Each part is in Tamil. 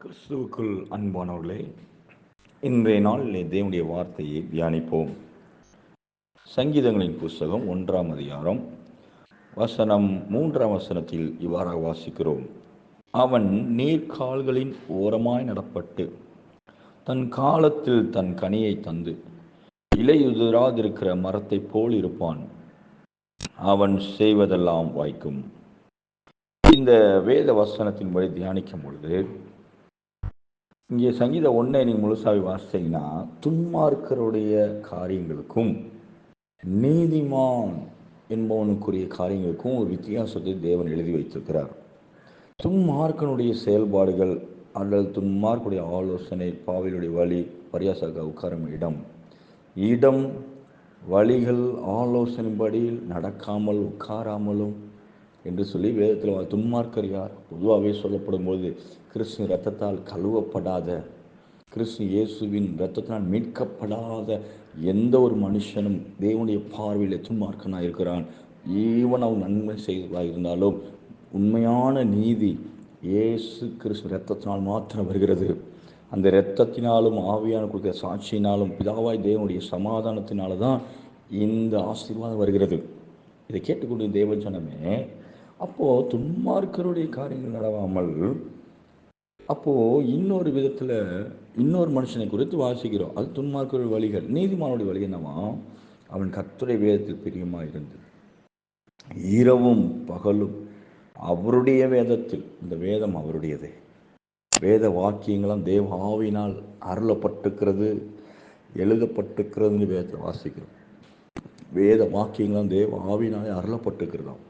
கிறிஸ்துவுக்குள் அன்பானவர்களே இன்றைய நாளிலே தேவனுடைய வார்த்தையை தியானிப்போம். சங்கீதங்களின் புஸ்தகம் ஒன்றாம் அதிகாரம் வசனம் மூன்றாம் வசனத்தில் இவ்வாறாக வாசிக்கிறோம். அவன் நீர்கால்களின் ஓரமாய் நடப்பட்டு தன் காலத்தில் தன் கனியை தந்து இலையுதிராதிருக்கிற மரத்தைப் போல் இருப்பான். அவன் செய்வதெல்லாம் வாய்க்கும். இந்த வேத வசனத்தின்படி தியானிக்கும் பொழுது இங்கே சங்கீத ஒன்றை நீங்கள் முழுசாக வாசித்தீங்கன்னா துன்மார்க்கருடைய காரியங்களுக்கும் நீதிமான் என்பவனுக்குரிய காரியங்களுக்கும் ஒரு வித்தியாசத்தை தேவன் எழுதி வைத்திருக்கிறார். துன்மார்க்கனுடைய செயல்பாடுகள் அல்லது துன்மார்க்குடைய ஆலோசனை பாவையுடைய வழி பரியாசாக உட்காரும் இடம் இடம் வழிகள் ஆலோசனைப்படி நடக்காமல் உட்காராமலும் என்று சொல்லி வேதத்தில் துன்மார்க்கர் யார் பொதுவாகவே சொல்லப்படும் போது கிறிஸ்து ரத்தத்தால் கழுவப்படாத கிறிஸ்து இயேசுவின் ரத்தத்தினால் மீட்கப்படாத எந்த ஒரு மனுஷனும் தேவனுடைய பார்வையில் துன்மார்க்கனாக இருக்கிறான். ஈவன் அவன் நன்மை செய்வதாக இருந்தாலும் உண்மையான நீதி இயேசு கிறிஸ்து ரத்தத்தினால் மாத்திரம் வருகிறது. அந்த இரத்தத்தினாலும் ஆவியான கொடுக்கிற சாட்சியினாலும் பிதாவாய் தேவனுடைய சமாதானத்தினால தான் இந்த ஆசீர்வாதம் வருகிறது. இதை கேட்டுக்கொண்டு தேவன் சொன்னமே அப்போது துன்மார்க்கருடைய காரியங்கள் நடவாமல் அப்போது இன்னொரு விதத்தில் இன்னொரு மனுஷனை குறித்து வாசிக்கிறோம். அது துன்மார்க்கருடைய வழிகள். நீதிமானுடைய வழி என்னவா? அவன் கத்துரை வேதத்தில் பிரியமாக இருந்தது. இரவும் பகலும் அவருடைய வேதத்தில் இந்த வேதம் அவருடையதே. வேத வாக்கியங்களும் தேவாவினால் ஆவினால் எழுதப்பட்டுக்கிறதுன்னு எழுதப்பட்டிருக்கிறதுன்னு வேதத்தில் வாசிக்கிறோம். வேத வாக்கியங்களும் தேவ ஆவினாலே அருளப்பட்டுக்கிறதாம்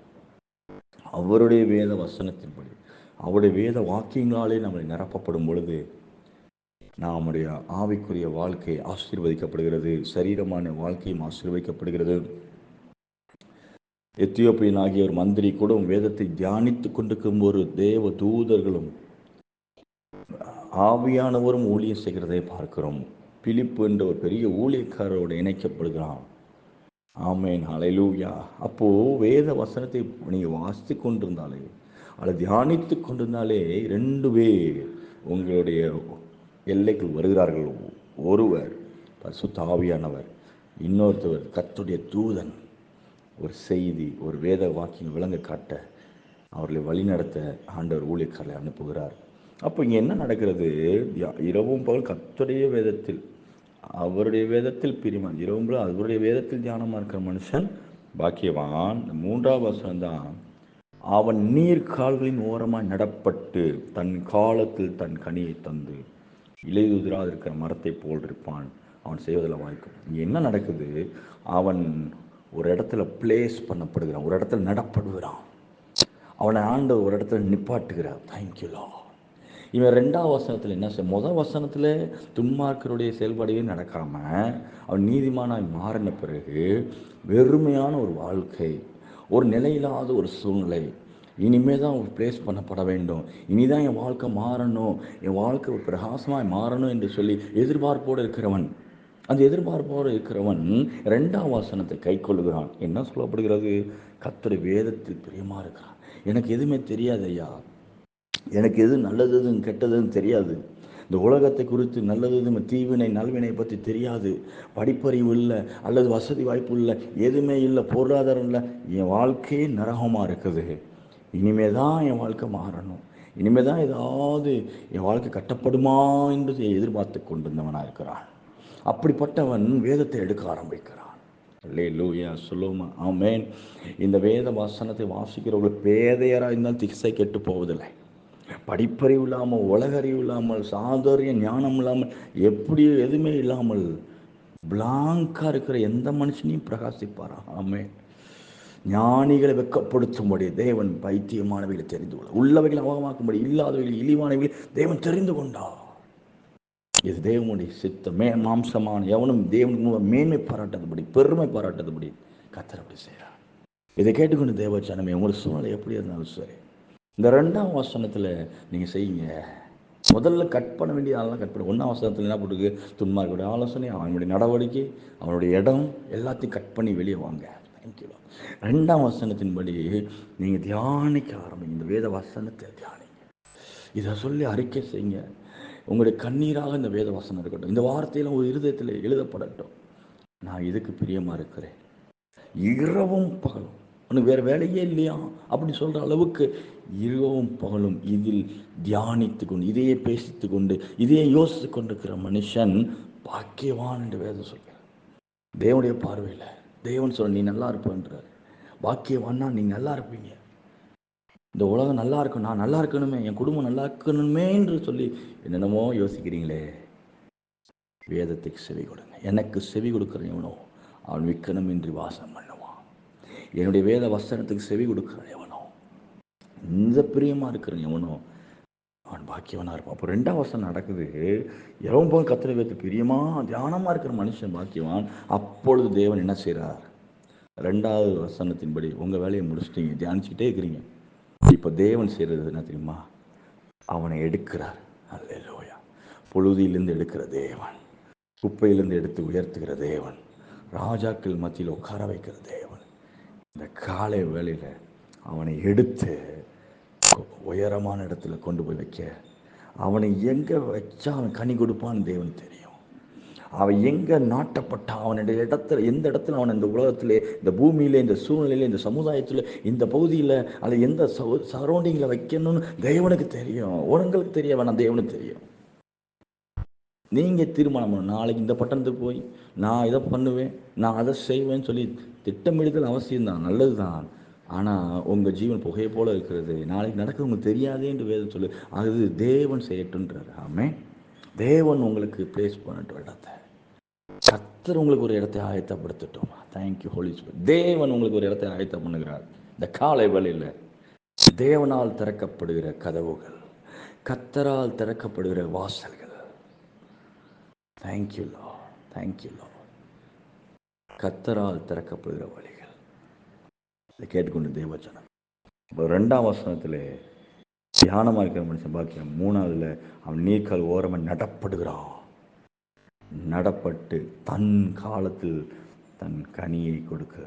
அவருடைய வேத வசனத்தின்படி அவருடைய வேத வாக்கியங்களாலே நம்மளை நிரப்பப்படும் பொழுது நம்முடைய ஆவிக்குரிய வாழ்க்கை ஆசீர்வதிக்கப்படுகிறது சரீரமான வாழ்க்கையும் ஆசீர்வதிக்கப்படுகிறது. எத்தியோப்பியன் ஆகிய ஒரு மந்திரி கூட வேதத்தை தியானித்து கொண்டிருக்கும் ஒரு தேவ தூதர்களும் ஆவியானவரும் ஊழியம் செய்கிறதை பார்க்கிறோம். பிலிப்பு என்ற ஒரு பெரிய ஊழியக்காரரோடு இணைக்கப்படுகிறான். ஆமேன் அலைலூயா அப்போது வேத வசனத்தை நீங்கள் வாசித்து கொண்டிருந்தாலே அதை தியானித்து கொண்டிருந்தாலே ரெண்டு பேர் உங்களுடைய எல்லைக்குள் வருகிறார்கள். ஒருவர் பசுத்த ஆவியானவர் இன்னொருத்தவர் கத்துடைய தூதன். ஒரு செய்தி ஒரு வேத வாக்கியம் விளங்க காட்ட அவர்களை வழிநடத்த ஆண்டவர் ஊழியக்காரரை அனுப்புகிறார். அப்போ இங்கே என்ன நடக்கிறது? இரவும் பகல் கத்துடைய வேதத்தில் அவருடைய வேதத்தில் பிரிமான் இரவும் அவருடைய வேதத்தில் தியானமாக இருக்கிற மனுஷன் பாக்கியவான். மூன்றாவது வசனம் தான் அவன் நீர் கால்களின் ஓரமாக நடப்பட்டு தன் காலத்தில் தன் கனியை தந்து இலையுதிராக இருக்கிற மரத்தை போல் இருப்பான். அவன் செய்வதில் வாய்க்கும். இங்கே என்ன நடக்குது? அவன் ஒரு இடத்துல பிளேஸ் பண்ணப்படுகிறான் ஒரு இடத்துல நடப்படுகிறான். அவனை ஆண்டு ஒரு இடத்துல நிப்பாட்டுகிறார். தேங்க்யூலா இவன் ரெண்டாவது வசனத்தில் என்ன செய்ய முதல் வசனத்தில் துன்மார்க்கருடைய செயல்பாடையே நடக்காமல் அவன் நீதிமானாய் மாறின பிறகு வெறுமையான ஒரு வாழ்க்கை ஒரு நிலையில்லாத ஒரு சூழ்நிலை இனிமே தான் அவர் பிளேஸ் பண்ணப்பட வேண்டும். இனிதான் என் வாழ்க்கை மாறணும். என் வாழ்க்கை ஒரு பிரகாசமாய் மாறணும் என்று சொல்லி எதிர்பார்ப்போடு இருக்கிறவன் அந்த எதிர்பார்ப்போடு இருக்கிறவன் ரெண்டாம் வாசனத்தை கை கொள்ளுகிறான். என்ன சொல்லப்படுகிறது? கத்தரை வேதத்தில் பிரியமாக இருக்கிறான் எனக்கு எதுவுமே தெரியாது ஐயா. எனக்கு எது நல்லதுன்னு கெட்டதுன்னு தெரியாது. இந்த உலகத்தை குறித்து நல்லது தீவினை நல்வினை பற்றி தெரியாது. படிப்பறிவு இல்லை அல்லது வசதி வாய்ப்பு இல்லை எதுவுமே இல்லை பொருளாதாரம் இல்லை. என் வாழ்க்கையே நரகமாக இருக்குது. இனிமே தான் என் வாழ்க்கை மாறணும். இனிமே தான் ஏதாவது என் வாழ்க்கை கட்டப்படுமா என்று எதிர்பார்த்து கொண்டிருந்தவனாக இருக்கிறான். அப்படிப்பட்டவன் வேதத்தை எடுக்க ஆரம்பிக்கிறான். லே லூயா சொல்லுமா ஆமேன் இந்த வேத வாசனத்தை வாசிக்கிறவர்கள் பேதையராக இருந்தால் திசை கெட்டு போவதில்லை. படிப்பறிவு இல்லாமல் உலகறிவு இல்லாமல் சாதுரிய ஞானம் இல்லாமல் எப்படி எதுவுமே இல்லாமல் பிளாங்காக இருக்கிற எந்த மனுஷனையும் பிரகாசிப்பாரா ஆமே ஞானிகளை வெக்கப்படுத்தும்படி தேவன் பைத்தியமானவைகளை தெரிந்து கொள்ள உள்ளவைகளை அவகமாக்கும்படி இல்லாதவைகளை இழிவானவைகளை தேவன் தெரிந்து கொண்டார். இது தேவனுடைய சித்த மே மாம்சமான எவனும் தேவனுக்கு மேன்மை பாராட்டாதபடி பெருமை பாராட்டாதபடி கத்தர் அப்படி செய்கிறார். இதை கேட்டுக்கொண்டு தேவச்சானமே உங்கள் உங்களுக்கு சூழ்நிலை எப்படி இருந்தாலும் சரி இந்த ரெண்டாம் வசனத்தில் நீங்கள் செய்யுங்க. முதல்ல கட் பண்ண வேண்டிய ஆளெல்லாம் கட் பண்ண. ஒன்றாம் வசனத்தில் என்ன போட்டுருக்கு? துன்மார்களுடைய ஆலோசனை அவனுடைய நடவடிக்கை அவனுடைய இடம் எல்லாத்தையும் கட் பண்ணி வெளியே வாங்க. தேங்க்யூ ரெண்டாம் வசனத்தின்படி நீங்கள் தியானிக்க ஆரம்பிங்க. இந்த வேத வசனத்தை தியானிங்க. இதை சொல்லி அறிக்கை செய்யுங்க. உங்களுடைய கண்ணீராக இந்த வேத வசனம் இருக்கட்டும். இந்த வார்த்தையெல்லாம் ஒரு இருதயத்தில் எழுதப்படட்டும். நான் இதுக்கு பிரியமாக இருக்கிறேன். இரவும் பகலும் உனக்கு வேறு வேலையே இல்லையா? அப்படி சொல்கிற அளவுக்கு இரவும் பகலும் இதில் தியானித்து கொண்டு இதையே பேசித்து கொண்டு இதையே யோசித்து கொண்டிருக்கிற மனுஷன் பாக்கியவான் என்று வேதம் சொல்கிறார். தேவனுடைய பார்வையில் தேவன் சொல்ல நீ நல்லா இருப்பேன்றார் பாக்கியவான்னா நீ நல்லா இருப்பீங்க. இந்த உலகம் நல்லா இருக்கும் நான் நல்லா இருக்கணுமே என் குடும்பம் நல்லா இருக்கணுமே என்று சொல்லி என்னென்னமோ யோசிக்கிறீங்களே. வேதத்துக்கு செவி கொடுங்க. எனக்கு செவி கொடுக்குறேன் எவனோ அவன் விக்கணம் இன்றி வாசம் பண்ண என்னுடைய வேத வசனத்துக்கு செவி கொடுக்குற எவனோ? இந்த பிரியமாக இருக்கிற எவனோ? அவன் பாக்கியவனாக இருப்பான். அப்போ ரெண்டாம் வசனம் நடக்குது. எவன் போய் கத்திர வேத்து பிரியமா தியானமாக இருக்கிற மனுஷன் பாக்கியவான்? அப்பொழுது தேவன் என்ன செய்கிறார் ரெண்டாவது வசனத்தின்படி உங்கள் வேலையை முடிச்சிட்டீங்க. தியானிச்சுக்கிட்டே இருக்கிறீங்க. இப்போ தேவன் செய்கிறது என்ன தெரியுமா? அவனை எடுக்கிறார். அல்லேலூயா. பொழுதியிலிருந்து எடுக்கிற தேவன். குப்பையிலிருந்து எடுத்து உயர்த்துகிற தேவன். ராஜாக்கள் மத்தியில் உட்கார வைக்கிற தேவன். இந்த காலை வேளையில் அவனை எடுத்து உயரமான இடத்துல கொண்டு போய் வைக்க. அவனை எங்கே வச்சா அவன் கனி கொடுப்பான்னு தேவன் தெரியும். அவன் எங்கே நாட்டப்பட்டான் அவனுடைய இடத்துல எந்த இடத்துல அவன் இந்த உலகத்திலே இந்த பூமியில் இந்த சூழ்நிலையில் இந்த சமுதாயத்தில் இந்த பகுதியில் அல்லது எந்த சரௌண்டிங்கில் வைக்கணும்னு தேவனுக்கு தெரியும். உரங்களுக்கு தெரிய வேணாம் தேவனுக்கு தெரியும். நீங்கள் தீர்மானம் பண்ணணும் நாளைக்கு இந்த பட்டணத்துக்கு போய் நான் இதை பண்ணுவேன் நான் அதை செய்வேன்னு சொல்லி திட்டமிடுதல் அவசியம்தான் நல்லது தான் ஆனால் உங்கள் ஜீவன் புகையை போல இருக்கிறது. நாளைக்கு நடக்க உங்களுக்கு தெரியாதே என்று வேதம் சொல்லு. அது தேவன் செய்யட்டுன்றார் ஆமே தேவன் உங்களுக்கு பிளேஸ் பண்ணட்டும் இடத்தை கத்தர் உங்களுக்கு ஒரு இடத்தை ஆயத்தப்படுத்தட்டும். தேங்க்யூ ஹோலி தேவன் உங்களுக்கு ஒரு இடத்தை ஆயத்தம் பண்ணுகிறார். இந்த காலை வேலையில் தேவனால் திறக்கப்படுகிற கதவுகள் கத்தரால் திறக்கப்படுகிற வாசல்கள் தேங்க்யூ லா தேங்க்யூ லா கத்தரால் திறக்கப்படுகிற வழிகள். இதை கேட்டுக்கொண்டு தேவச்சனம். இப்போ ரெண்டாம் வசனத்தில் தியானமாக இருக்கிற மனுஷன் பாக்கியம் மூணாவதுல அவன் நீர்க்கால் ஓரமாக நடப்படுகிறான். நடப்பட்டு தன் காலத்தில் தன் கனியை கொடுக்க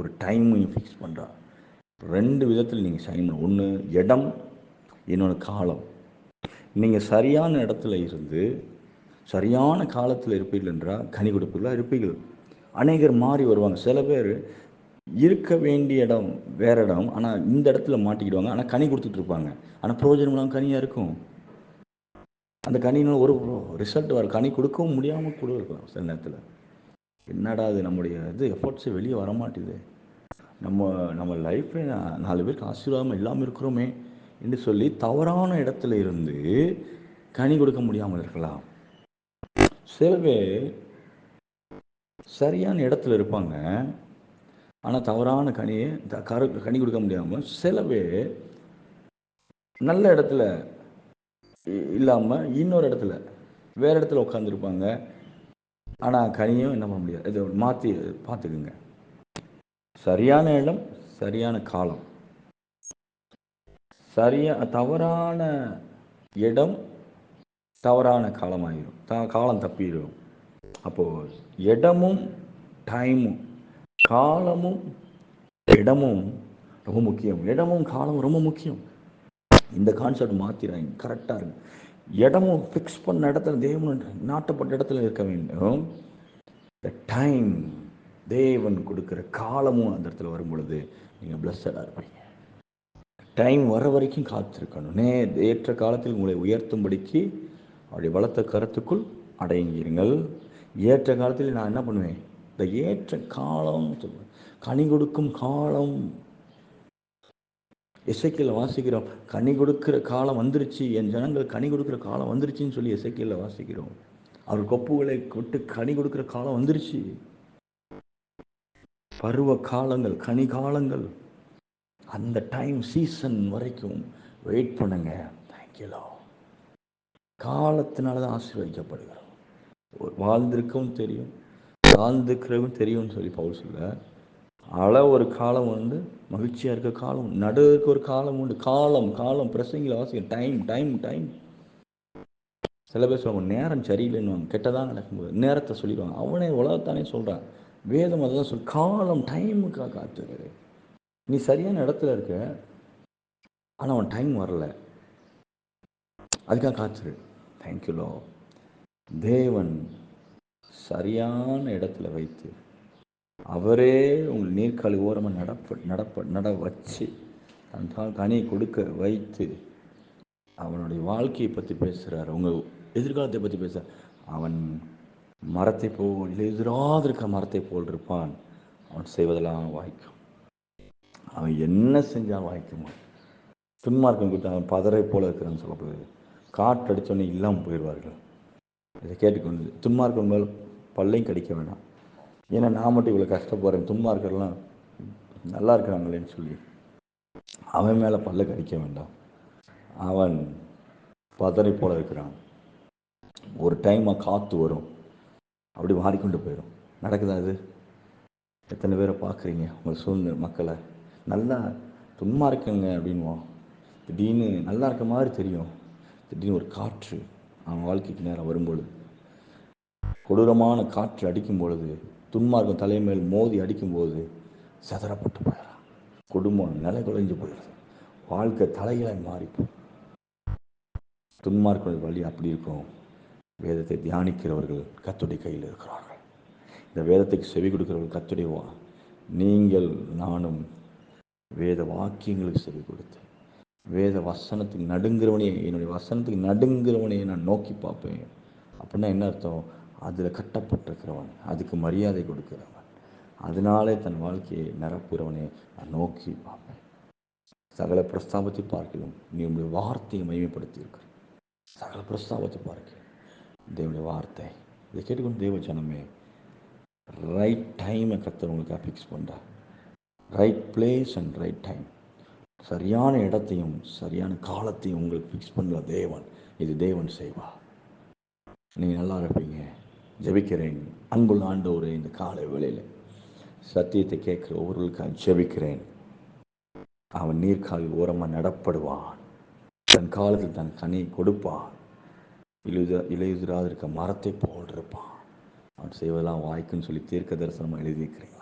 ஒரு டைமையும் ஃபிக்ஸ் பண்ணுறான் ரெண்டு விதத்தில் நீங்கள் சைன் ஒன்று இடம் இன்னொன்று காலம். நீங்கள் சரியான இடத்துல இருந்து சரியான காலத்தில் இருப்பீர்கள் என்றால் கனி கொடுப்பீர்களா இருப்பீர்கள். அநேகர் மாறி வருவாங்க. சில பேர் இருக்க வேண்டிய இடம் வேற இடம் ஆனால் இந்த இடத்துல மாட்டிக்கிடுவாங்க. ஆனால் கனி கொடுத்துட்டு இருப்பாங்க. ஆனால் பிரயோஜனம் கனியாக இருக்கும். அந்த கனினால் ஒரு ரிசல்ட் வர கனி கொடுக்கவும் முடியாமல் கூட இருக்கலாம் சில நேரத்தில். என்னடா அது நம்முடைய இது எஃபர்ட்ஸு வெளியே வர மாட்டேது நம்ம நம்ம லைஃப்பே நாலு பேருக்கு ஆசீர்வாதம் இல்லாமல் இருக்கிறோமே என்று சொல்லி தவறான இடத்துல இருந்து கனி கொடுக்க முடியாமல் இருக்கலாம். சில பேர் சரியான இடத்துல இருப்பாங்க. ஆனால் தவறான கனியை த- கரு கனி கொடுக்க முடியாமல் சில பேர் நல்ல இடத்துல இல்லாமல் இன்னொரு இடத்துல வேற இடத்துல உட்காந்துருப்பாங்க ஆனால் கனியும் என்ன பண்ண முடியாது. இதை மாற்றி பார்த்துக்குங்க. சரியான இடம் சரியான காலம். சரியா தவறான இடம் தவறான காலமாயிரும். த காலம் தப்பிடும் அப்போது இடமும் டைமும் காலமும் இடமும் ரொம்ப முக்கியம். இடமும் காலமும் ரொம்ப முக்கியம். இந்த கான்செப்ட் மாற்றிடுறாங்க கரெக்டாக இருக்கு. இடமும் ஃபிக்ஸ் பண்ண இடத்துல தேவன் நாட்டப்பட்ட இடத்துல இருக்க வேண்டும். த டைம் தேவன் கொடுக்குற காலமும் அந்த இடத்துல வரும் பொழுது நீங்கள் பிளஸ்ஸடாக இருப்பீங்க. டைம் வர வரைக்கும் காத்திருக்கணும். நே ஏற்ற காலத்தில் உங்களை உயர்த்தும்படிக்கு அப்படி பலத்த கருத்துக்குள் அடங்கியிருங்கள். ஏற்ற காலத்தில் நான் என்ன பண்ணுவேன்? இந்த ஏற்ற காலம் சொல்லுவேன். கனி கொடுக்கும் காலம். இசைக்கில் வாசிக்கிறோம். கனி கொடுக்கிற காலம் வந்துருச்சு. என் ஜனங்கள் கனி கொடுக்குற காலம் வந்துருச்சுன்னு சொல்லி இசைக்கில் வாசிக்கிறோம். அவர் கொப்புகளை கொட்டு கனி கொடுக்குற காலம் வந்துருச்சு. பருவ காலங்கள் கனி காலங்கள். அந்த டைம் சீசன் வரைக்கும் வெயிட் பண்ணுங்க. தேங்க்யூலோ காலத்தினால தான் ஆசீர்வதிக்கப்படுகிறோம் வாழ்ந்திருக்கவும் தெரியும் வாழ்ந்துக்கிறவும் தெரியும்னு சொல்லி பவுல் சொல்ல அள ஒரு காலம் வந்து மகிழ்ச்சியாக இருக்க காலம் நடுவுக்கு ஒரு காலம் உண்டு. காலம் காலம் பிரசங்கில் வாசிக்க டைம் டைம் டைம் சில பேர் சொல்லுவாங்க நேரம் சரியில்லைன்னு கெட்டதாக நடக்கும்போது. நேரத்தை சொல்லிடுவாங்க. அவனே உலகத்தானே சொல்கிறான் வேதம் அதான் சொல் காலம் டைமுக்காக காத்துரு நீ சரியான இடத்துல இருக்க ஆனால் அவன் டைம் வரல. அதுக்காக காத்துரு. தேங்க்யூலோ தேவன் சரியான இடத்துல வைத்து அவரே உங்கள் நீர்க்காலி ஓரமாக நடப்ப நடப்ப நட வச்சு தன் தான் கனி கொடுக்க வைத்து அவனுடைய வாழ்க்கையை பற்றி பேசுகிறார் உங்கள் எதிர்காலத்தை பற்றி பேச அவன் மரத்தை போல் இல்லை எதிராதிருக்க மரத்தை போல் இருப்பான். அவன் செய்வதெல்லாம் வாய்க்கும். அவன் என்ன செஞ்சால் வாய்க்குமா துன்மார்க்கம் கொடுத்து அவன் பதரை போல இருக்கிறான்னு சொல்லப்படுது. காற்று அடித்தோடனே இல்லாமல் போயிடுவார்கள். இதை கேட்டுக்கொண்டு துன்மார்க்கம் மேல் பல்லையும் கடிக்க வேண்டாம் ஏன்னா நான் மட்டும் இவ்வளோ கஷ்டப்படுறேன். துன்மார்க்கர்லாம் நல்லா இருக்கிறாங்களேன்னு சொல்லி. அவன் மேலே பல்ல கடிக்க வேண்டாம். அவன் பதரை போல இருக்கிறான். ஒரு டைமாக காற்று வரும். அப்படி மாறிக்கொண்டு போயிடும். நடக்குதா அது எத்தனை பேரை பார்க்குறீங்க? உங்கள் சூழ்நிலை மக்களை. நல்லா துன்மா இருக்குங்க அப்படின்வோம் திடீர்னு நல்லா இருக்க மாதிரி தெரியும். திடீர்னு ஒரு காற்று அவன் வாழ்க்கைக்கு நேரம் வரும்பொழுது கொடூரமான காற்று அடிக்கும் பொழுது துன்மார்க்கம் தலைமையில் மோதி அடிக்கும்போது சதறப்பட்டு போயிடறான். குடும்பம் நிலை குலைஞ்சு போயிடுது வாழ்க்கை தலைகளை மாறிப்போம். துன்மார்க்க வழி அப்படி இருக்கும். வேதத்தை தியானிக்கிறவர்கள் கத்துடைய கையில் இருக்கிறார்கள். இந்த வேதத்துக்கு செவி கொடுக்கிறவர்கள் கத்துடைய வா நீங்கள் நானும் வேத வாக்கியங்களுக்கு செவி கொடுத்து வேத வசனத்துக்கு நடுங்கிறவனே என்னுடைய வசனத்துக்கு நடுங்கிறவனே நான் நோக்கி பார்ப்பேன். அப்படின்னா என்ன அர்த்தம்? அதில் கட்டப்பட்டிருக்கிறவன் அதுக்கு மரியாதை கொடுக்கிறவன். அதனாலே தன் வாழ்க்கையை நிரப்புகிறவனே நான் நோக்கி பார்ப்பேன். சகல பிரஸ்தாபத்தை பார்க்கிறோம். நீ உங்களுடைய வார்த்தையை மையப்படுத்தி இருக்கிற சகல பிரஸ்தாபத்தை பார்க்க தேவனுடைய வார்த்தை. இதை கேட்டுக்கொண்டு தேவ ஜனமே ரைட் டைமை கத்தர் ஃபிக்ஸ் பண்ணுறா right place and right time சரியான இடத்தையும் சரியான காலத்தையும் உங்களுக்கு ஃபிக்ஸ் பண்ணல தேவன். இது தேவன் செய்வா நீங்கள் நல்லா இருப்பீங்க. ஜெபிக்கிறேன். அன்புள்ள ஆண்டவர் இந்த காலை வேளையில் சத்தியத்தை கேட்குற ஒவ்வொருக்காக ஜெபிக்கிறேன். அவன் நீர்க்காலில் ஓரமாக நடப்படுவான். தன் காலத்தில் தன் கனியை கொடுப்பான். இழுத இலையுதிராது இருக்க மரத்தை போல் இருப்பான். அவன் செய்வதெல்லாம் வாய்க்குன்னு சொல்லி தீர்க்க தரிசனமாக எழுதியிருக்கிறேன்.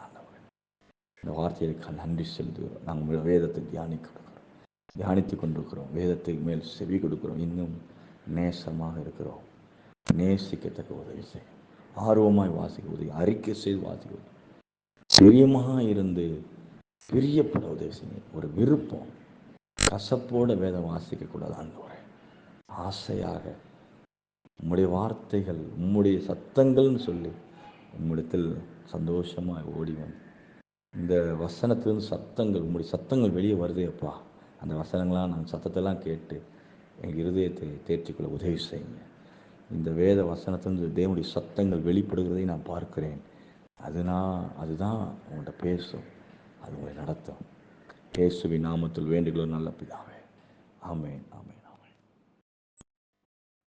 இந்த வார்த்தைகளுக்கு நன்றி செலுத்துகிறோம் நாங்கள் வேதத்தை தியானிக்க கொடுக்குறோம் தியானித்து கொண்டிருக்கிறோம். வேதத்துக்கு மேல் செவி கொடுக்கிறோம். இன்னும் நேசமாக இருக்கிறோம். நேசிக்கத்தக்க உதவி செய்யும். ஆர்வமாய் வாசிக்க உதவி அறிக்கை செய்து வாசிக்க உதவி. பிரியமாக இருந்து பிரியப்பட உதவி செய்யுங்க ஒரு விருப்பம். கசப்போட வேதம் வாசிக்கக்கூடாது ஆண்டவரே. ஆசையாக உம்முடைய வார்த்தைகள் உம்முடைய சத்தங்கள்னு சொல்லி உம்மிடத்தில் சந்தோஷமாக ஓடி வந்து இந்த வசனத்துலேருந்து சத்தங்கள் உங்களுடைய சத்தங்கள் வெளியே வருதே அப்பா. அந்த வசனங்களாம் நான் சத்தத்தெல்லாம் கேட்டு எங்கள் இருதயத்தை தேர்ச்சிக்கொள்ள உதவி செய்யுங்க. இந்த வேத வசனத்திலிருந்து தேவனுடைய சத்தங்கள் வெளிப்படுகிறதை நான் பார்க்கிறேன். அதுனா அதுதான் உங்கள்கிட்ட பேசும். அது உங்களை நடத்தும். இயேசுவின் நாமத்தில் வேண்டுகிறோம் நல்ல பிதாவே. ஆமேன் ஆமேன்.